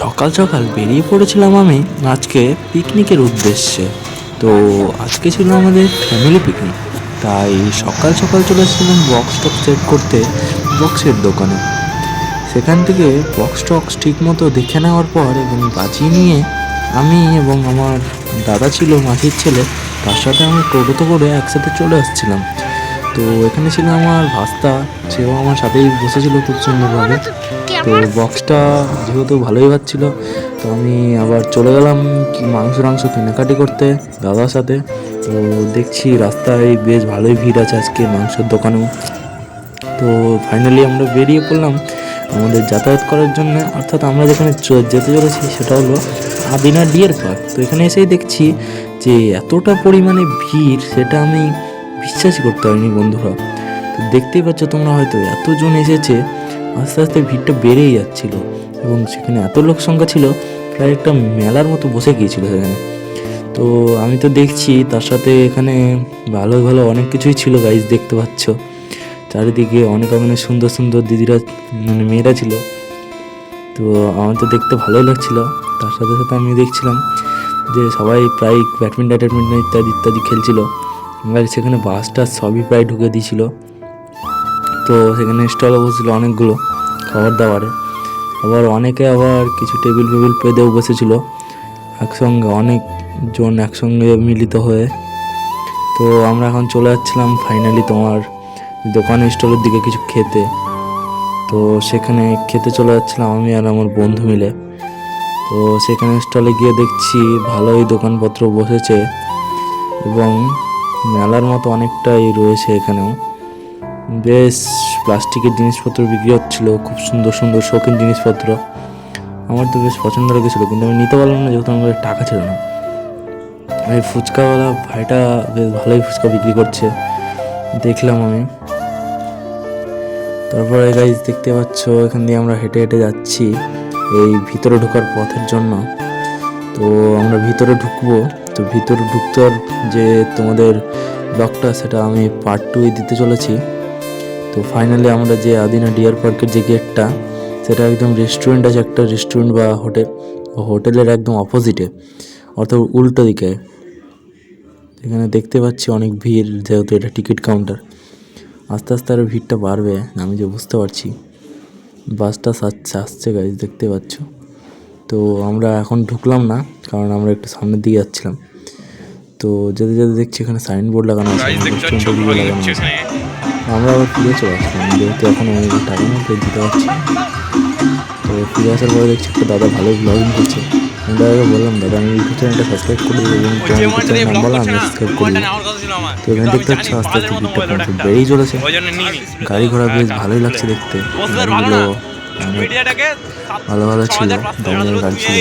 সকাল সকাল বেরিয়ে পড়েছিলাম আমি আজকে পিকনিকের উদ্দেশ্যে। তো আজকে ছিল আমাদের ফ্যামিলি পিকনিক তাই সকাল সকাল চলে এসেছিলাম বক্স টক সেট করতে বক্সের দোকানে। সেখান থেকে বক্স টক্স ঠিক মতো দেখে নেওয়ার পর এবং বাজিয়ে নিয়ে আমি এবং আমার দাদা ছিল, মাসির ছেলে, তার সাথে আমি টোটোতে করে একসাথে চলে আসছিলাম। তো এখানে ছিল আমার ভাস্তা, সেও আমার সাথেই বসেছিল খুব সুন্দরভাবে। তো বক্সটা যেহেতু ভালোই পাচ্ছিল তো আমি আবার চলে গেলাম মাংস টাংস কেনাকাটি করতে দাদার সাথে। তো দেখছি রাস্তায় বেশ ভালোই ভিড় আছে আজকে মাংসের দোকানেও। তো ফাইনালি আমরা বেরিয়ে পড়লাম আমাদের যাতায়াত করার জন্য। অর্থাৎ আমরা যেখানে যেতে চলেছি সেটা হলো আদিনা ডিয়ার পার্ক তো এখানে এসেই দেখছি যে এতটা পরিমাণে ভিড় সেটা আমি বিশ্বাসই করতে পারিনি বন্ধুরা। তো দেখতেই পাচ্ছ তোমরা হয়তো এতজন এসেছে আস্তে আস্তে ভিড়টা বেড়েই যাচ্ছিল এবং সেখানে এত লোক সংখ্যা ছিল, প্রায় একটা মেলার মতো বসে গিয়েছিল সেখানে। তো আমি তো দেখছি তার সাথে এখানে ভালো ভালো অনেক কিছুই ছিল গাইজ দেখতে পাচ্ছ। চারিদিকে অনেক অনেক সুন্দর সুন্দর দিদিরা মানে মেয়েরা ছিল। তো আমার তো দেখতে ভালোই লাগছিল। তার সাথে সাথে আমি দেখছিলাম যে সবাই প্রায় ব্যাডমিন্টন, ট্যাডমিন্টন ইত্যাদি ইত্যাদি খেলছিল। এবার সেখানে বাসটা সবই প্রায় ঢুকে দিয়েছিল। তো সেখানে স্টলও বসেছিলো অনেকগুলো খাবার দাবারে। আবার অনেকে আবার কিছু টেবিল ফেবিল পেতেও বসেছিলো। একসঙ্গে অনেকজন একসঙ্গে মিলিত হয়ে। তো আমরা এখন চলে যাচ্ছিলাম ফাইনালি তোমার দোকান স্টলের দিকে কিছু খেতে। তো সেখানে খেতে চলে যাচ্ছিলাম আমি আর আমার বন্ধু মিলে। তো সেখানে স্টলে গিয়ে দেখছি ভালোই দোকানপত্র বসেছে এবং মেলার মতো অনেকটাই রয়েছে এখানেও। বেশ, প্লাস্টিকের জিনিসপত্র বিক্রি হচ্ছিল, খুব সুন্দর সুন্দর শৌখিন জিনিসপত্র। আমার তো বেশ পছন্দ লেগেছিলো, কিন্তু আমি নিতে পারলাম না, যেহেতু আমার টাকা ছিল না। এই ফুচকাওয়ালা ভাইটা বেশ ভালোই ফুচকা বিক্রি করছে, দেখলাম আমি। তারপরে গাইজ দেখতে পাচ্ছ, এখান দিয়ে আমরা হেঁটে হেঁটে যাচ্ছি, এই ভিতরে ঢোকার পথের জন্য। তো আমরা ভিতরে ঢুকবো, তো ভিতরে ঢুকতে যে তোমাদের ব্লগটা সেটা আমি পার্ট টু দিতে চলেছি। তো ফাইনালি আমরা যে আদিনা ডিয়ার পার্কের যে গেটটা সেটা একদম রেস্টুরেন্ট আছে, একটা রেস্টুরেন্ট বা হোটেল হোটেলের একদম অপোজিটে অর্থাৎ উল্টো দিকে। এখানে দেখতে পাচ্ছি অনেক ভিড়, যেহেতু এটা টিকিট কাউন্টার আস্তে আস্তে আরও ভিড়টা বাড়বে, আমি যে বুঝতে পারছি। বাসটা আসছে আসছে গাইজ দেখতে পাচ্ছ। তো আমরা এখন ঢুকলাম না, কারণ আমরা একটু সামনের দিকে যাচ্ছিলাম। তো যেতে যেতে দেখছি এখানে সাইনবোর্ড লাগানো আছে আমরা আবার ফিরে চলে আসলাম যেহেতু এখন অনেক টাকা মতো দিতে পারছি। তো ফিরে আসার পরে দেখছি একটা দাদা ভালো ব্লগিং করছে। আমি দাদাকে বললাম দাদা আমি ইউটিউব চ্যানেলটা সাবস্ক্রাইব করে দিই এবং দিয়ে নাম আমি সাবস্ক্রাইব করে। দিই তো এখানে দেখতে পাচ্ছি আস্তে আস্তে ভিড়টা কমছে বেড়েই চলেছে। গাড়ি ঘোড়া বেশ ভালোই লাগছে দেখতে। ভালো ভালো ভালো ছিল দামি দামি গাড়ি ছিল।